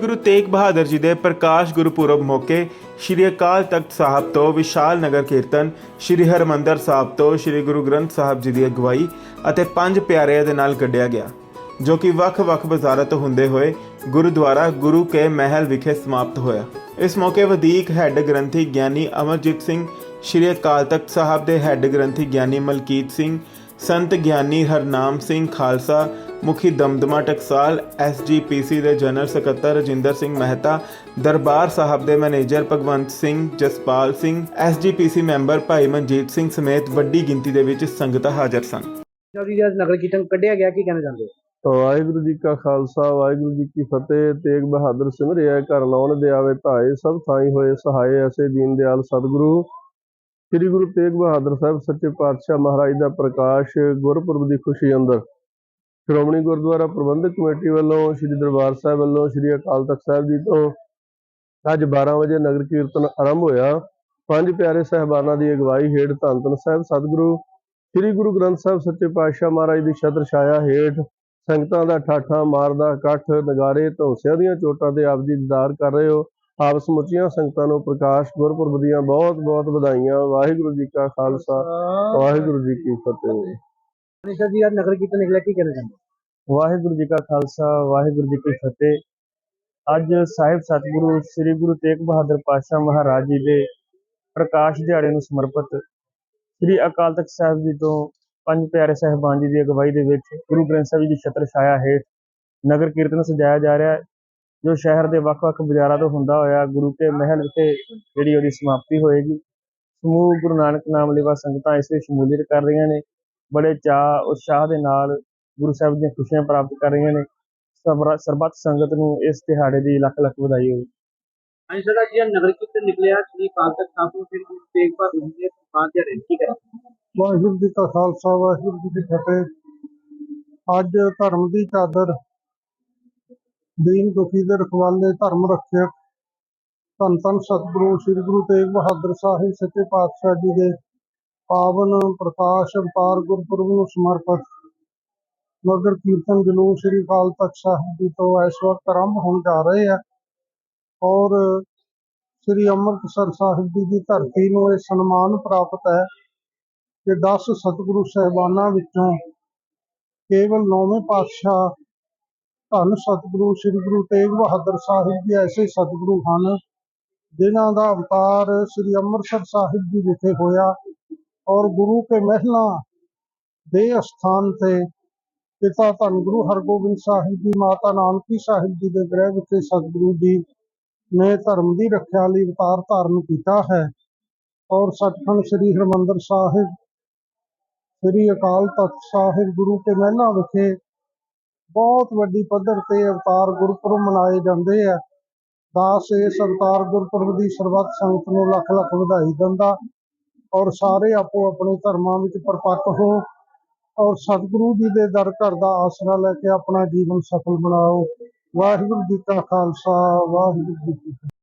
ਗੁਰੂ ਤੇਗ ਬਹਾਦਰ ਜੀ ਦੇ ਪ੍ਰਕਾਸ਼ ਗੁਰਪੁਰਬ ਮੌਕੇ ਸ਼੍ਰੀ ਅਕਾਲ ਤਖਤ ਸਾਹਿਬ ਤੋਂ ਵਿਸ਼ਾਲ ਨਗਰ ਕੀਰਤਨ, ਸ਼੍ਰੀ ਹਰਮੰਦਰ ਸਾਹਿਬ ਤੋਂ ਸ਼੍ਰੀ ਗੁਰੂ ਗ੍ਰੰਥ ਸਾਹਿਬ ਜੀ ਦੀ ਅਗਵਾਈ ਅਤੇ ਪੰਜ ਪਿਆਰਿਆਂ ਦੇ ਨਾਲ ਕੱਢਿਆ ਗਿਆ, ਜੋ ਕਿ ਵੱਖ-ਵੱਖ ਬਾਜ਼ਾਰਾਂ ਤੋਂ ਹੁੰਦੇ ਹੋਏ ਗੁਰਦੁਆਰਾ ਗੁਰੂ ਕੇ ਮਹਿਲ ਵਿਖੇ ਸਮਾਪਤ ਹੋਇਆ। ਇਸ ਮੌਕੇ ਵਧੀਕ ਹੈੱਡ ਗ੍ਰੰਥੀ ਗਿਆਨੀ ਅਮਰਜੀਤ ਸਿੰਘ, ਸ਼੍ਰੀ ਅਕਾਲ ਤਖਤ ਸਾਹਿਬ ਦੇ ਹੈੱਡ ਗ੍ਰੰਥੀ ਗਿਆਨੀ ਮਲਕੀਤ ਸਿੰਘ, ਸੰਤ ਗਿਆਨੀ ਹਰਨਾਮ ਸਿੰਘ ਖਾਲਸਾ ਮੁਖੀ ਦਮਦਮਾ ਟਕਸਾਲ ਐਸਜੀਪੀਸੀ ਦੇ ਜਨਰਲ ਸਕੱਤਰ ਰਜਿੰਦਰ ਸਿੰਘ ਮਹਿਤਾ ਦਰਬਾਰ ਸਾਹਿਬ ਦੇ manager Bhagwant Singh Jaspal Singh SGPC member Bhai Manjit Singh ਸਮੇਤ ਵੱਡੀ ਗਿਣਤੀ ਦੇ ਵਿੱਚ ਸੰਗਤਾਂ ਹਾਜ਼ਰ ਸਨ। ਜੀ ਅੱਜ ਨਗਰ ਕੀਰਤਨ ਕੱਢਿਆ ਗਿਆ ਕੀ ਕਹਿਣਾ ਚਾਹੁੰਦੇ ਹੋ? ਵਾਹਿਗੁਰੂ ਜੀ ਕਾ ਖਾਲਸਾ ਵਾਹਿਗੁਰੂ ਜੀ ਕੀ ਫਤਿਹ ਤੇਗ ਬਹਾਦਰ ਸਿਮਰਿਆ ਘਰ ਲਾਉਣ ਦੇ ਆਵੇ ਧਾਏ ਸਭ ਥਾਈ ਹੋਏ ਸਹਾਏ ਐਸੇ ਦੀਨ ਦਿਆਲ ਸਤਿਗੁਰੂ। ਸ੍ਰੀ ਗੁਰੂ ਤੇਗ ਬਹਾਦਰ ਸਾਹਿਬ ਸੱਚੇ ਪਾਤਸ਼ਾਹ ਮਹਾਰਾਜ ਦਾ ਪ੍ਰਕਾਸ਼ ਗੁਰਪੁਰਬ ਦੀ ਖੁਸ਼ੀ ਅੰਦਰ। ਸ਼੍ਰੋਮਣੀ ਗੁਰਦੁਆਰਾ ਪ੍ਰਬੰਧਕ ਕਮੇਟੀ ਵੱਲੋਂ ਸ੍ਰੀ ਦਰਬਾਰ ਸਾਹਿਬ ਵੱਲੋਂ ਸ੍ਰੀ ਅਕਾਲ ਤਖਤ ਸਾਹਿਬ ਜੀ ਤੋਂ ਅੱਜ 12 ਵਜੇ ਨਗਰ ਕੀਰਤਨ ਆਰੰਭ ਹੋਇਆ। ਪੰਜ ਪਿਆਰੇ ਸਹਿਬਾਨਾਂ ਦੀ ਅਗਵਾਈ ਹੇਠ ਧੰਨ ਧੰਨ ਸਾਹਿਬ, ਸਤਿਗੁਰੂ, ਸ੍ਰੀ ਗੁਰੂ ਗ੍ਰੰਥ ਸਾਹਿਬ ਸੱਚੇ ਪਾਤਸ਼ਾਹ ਮਹਾਰਾਜ ਦੀ ਛਤਰ ਛਾਇਆ ਹੇਠ ਸੰਗਤਾਂ ਦਾ ਠਾਠਾ ਮਾਰਦਾ, ਇਕੱਠ, ਨਗਾਰੇ, ਧੌਂਸਿਆਂ ਦੀਆਂ ਚੋਟਾਂ ਤੇ ਆਪ ਜੀ ਦੀਦਾਰ ਕਰ ਰਹੇ ਹੋ। ਆਪ ਸਮੁੱਚੀਆਂ ਸੰਗਤਾਂ ਨੂੰ ਪ੍ਰਕਾਸ਼, ਗੁਰਪੁਰਬ ਦੀਆਂ ਬਹੁਤ ਬਹੁਤ ਵਧਾਈਆਂ। ਵਾਹਿਗੁਰੂ ਜੀ ਕਾ ਖਾਲਸਾ, ਵਾਹਿਗੁਰੂ ਜੀ ਕੀ ਫਤਿਹ। ਅਨੀਸ਼ਾ ਜੀ ਅੱਜ ਨਗਰ ਕੀਰਤਨ ਨਿਕਲਿਆ, ਕੀ ਕਹਿਣਾ ਚਾਹੁੰਦੇ ਵਾਹਿਗੁਰੂ ਜੀ ਕਾ ਖਾਲਸਾ, ਵਾਹਿਗੁਰੂ ਜੀ ਕੀ ਫਤਿਹ। ਅੱਜ ਸਾਹਿਬ ਸਤਿਗੁਰੂ, ਸ੍ਰੀ ਗੁਰੂ ਤੇਗ ਬਹਾਦਰ ਪਾਤਸ਼ਾਹ ਮਹਾਰਾਜ ਜੀ ਦੇ ਪ੍ਰਕਾਸ਼ ਦਿਹਾੜੇ ਨੂੰ ਸਮਰਪਿਤ ਸ੍ਰੀ ਅਕਾਲ ਤਖਤ ਸਾਹਿਬ ਜੀ ਤੋਂ ਪੰਜ ਪਿਆਰੇ ਸਹਿਬਾਨ ਜੀ ਦੀ ਅਗਵਾਈ ਦੇ ਵਿੱਚ ਗੁਰੂ ਗ੍ਰੰਥ ਸਾਹਿਬ ਜੀ ਦੀ ਛਤਰ ਛਾਇਆ ਹੇਠ ਨਗਰ ਕੀਰਤਨ ਸਜਾਇਆ ਜਾ ਰਿਹਾ ਹੈ, ਜੋ ਸ਼ਹਿਰ ਦੇ ਵੱਖ-ਵੱਖ ਬਾਜ਼ਾਰਾਂ ਤੋਂ ਹੁੰਦਾ ਹੋਇਆ ਗੁਰੂ ਕੇ ਮਹਿਲ ਵਿਖੇ ਜਿਹੜੀ ਉਹਦੀ ਸਮਾਪਤੀ ਹੋਏਗੀ। ਸਮੂਹ ਗੁਰੂ ਨਾਨਕ ਨਾਮ ਲੇਵਾ ਸੰਗਤਾਂ ਇਸ ਵਿੱਚ ਸ਼ਮੂਲੀਅਤ ਕਰ ਰਹੀਆਂ ਨੇ। ਬੜੇ ਚਾਅ ਉਤਸ਼ਾਹ ਦੇ ਨਾਲ ਗੁਰੂ ਸਾਹਿਬ ਦੀਆਂ ਖੁਸ਼ੀਆਂ ਪ੍ਰਾਪਤ ਕਰ ਰਹੀਆਂ ਨੇ। ਸਰਬੱਤ ਸੰਗਤ ਨੂੰ ਇਸ ਦਿਹਾੜੇ ਦੀ ਲੱਖ ਲੱਖ ਵਧਾਈ ਹੋਵੇ। ਅਨੀਸ਼ਾ ਜੀ ਅੱਜ ਨਗਰ ਕੀਰਤਨ ਨਿਕਲਿਆ ਸ੍ਰੀ ਅਕਾਲ ਤਖਤ ਸਾਹਿਬ ਤੋਂ ਫਿਰ ਗੁਰੂ ਤੇਗ ਬਹਾਦਰ ਜੀ ਦੇ ਦਿਹਾੜੇ ਕੀ ਕਹਿਣਾ ਵਾਹਿਗੁਰੂ ਜੀ ਕਾ ਖਾਲਸਾ ਵਾਹਿਗੁਰੂ ਜੀ ਕੀ ਫਤਿਹ। ਅੱਜ ਧਰਮ ਦੀ ਚਾਦਰ ਦੀਨ ਦੁਖੀ ਦੇ ਰਖਵਾਲੇ ਧਰਮ ਰੱਖਿਅਕ ਧੰਨ ਧੰਨ ਸਤਿਗੁਰੂ ਸ੍ਰੀ ਗੁਰੂ ਤੇਗ ਬਹਾਦਰ ਸਾਹਿਬ ਸੱਚੇ ਪਾਤਸ਼ਾਹ ਜੀ ਦੇ ਪਾਵਨ ਪ੍ਰਕਾਸ਼ ਅਵਤਾਰ ਗੁਰਪੁਰਬ ਨੂੰ ਸਮਰਪਿਤ ਨਗਰ ਕੀਰਤਨ ਜਲੂਸ ਸ੍ਰੀ ਅਕਾਲ ਤਖਤ ਸਾਹਿਬ ਜੀ ਤੋਂ ਇਸ ਵਕਤ ਆਰੰਭ ਹੋਣ ਜਾ ਰਹੇ ਆ। ਔਰ ਸ੍ਰੀ ਅੰਮ੍ਰਿਤਸਰ ਸਾਹਿਬ ਜੀ ਦੀ ਧਰਤੀ ਨੂੰ ਇਹ ਸਨਮਾਨ ਪ੍ਰਾਪਤ ਹੈ ਕਿ 10 ਸਤਿਗੁਰੂ ਸਹਿਬਾਨਾਂ ਵਿੱਚੋਂ ਕੇਵਲ ਨੌਵੇਂ ਪਾਤਸ਼ਾਹ ਧੰਨ ਸਤਿਗੁਰੂ ਸ੍ਰੀ ਗੁਰੂ ਤੇਗ ਬਹਾਦਰ ਸਾਹਿਬ ਜੀ ਐਸੇ ਸਤਿਗੁਰੂ ਹਨ, ਜਿਨ੍ਹਾਂ ਦਾ ਅਵਤਾਰ ਸ੍ਰੀ ਅੰਮ੍ਰਿਤਸਰ ਸਾਹਿਬ ਜੀ ਵਿਖੇ ਹੋਇਆ। ਔਰ ਗੁਰੂ ਕੇ ਮਹਿਲਾਂ ਦੇ ਅਸਥਾਨ ਤੇ ਪਿਤਾ ਧੰਨ ਗੁਰੂ ਹਰਗੋਬਿੰਦ ਸਾਹਿਬ ਜੀ, ਮਾਤਾ ਨਾਨਕੀ ਸਾਹਿਬ ਜੀ ਦੇ ਗ੍ਰਹਿ ਵਿਖੇ ਸਤਿਗੁਰੂ ਜੀ ਨੇ ਧਰਮ ਦੀ ਰੱਖਿਆ ਲਈ ਅਵਤਾਰ ਧਾਰਨ ਕੀਤਾ ਹੈ ਔਰ ਸੱਚਖੰਡ ਸ੍ਰੀ ਹਰਿਮੰਦਰ ਸਾਹਿਬ, ਸ੍ਰੀ ਅਕਾਲ ਤਖਤ ਸਾਹਿਬ, ਗੁਰੂ ਕੇ ਮਹਿਲਾ ਵਿਖੇ ਬਹੁਤ ਵੱਡੀ ਪੱਧਰ ਤੇ ਅਵਤਾਰ ਗੁਰਪੁਰਬ ਮਨਾਏ ਜਾਂਦੇ ਆ। ਦਾਸ ਇਸ ਅਵਤਾਰ ਗੁਰਪੁਰਬ ਦੀ ਸਰਬੱਤ ਸੰਗਤ ਨੂੰ ਲੱਖ ਲੱਖ ਵਧਾਈ ਦਿੰਦਾ ਔਰ ਸਾਰੇ ਆਪੋ ਆਪਣੇ ਧਰਮਾਂ ਵਿੱਚ ਪਰਪੱਕ ਹੋ ਔਰ ਸਤਿਗੁਰੂ ਜੀ ਦੇ ਦਰ ਘਰ ਦਾ ਆਸਰਾ ਲੈ ਕੇ ਆਪਣਾ ਜੀਵਨ ਸਫਲ ਬਣਾਓ। ਵਾਹਿਗੁਰੂ ਜੀ ਕਾ ਖਾਲਸਾ, ਵਾਹਿਗੁਰੂ ਜੀ ਕੀ ਫਤਿਹ।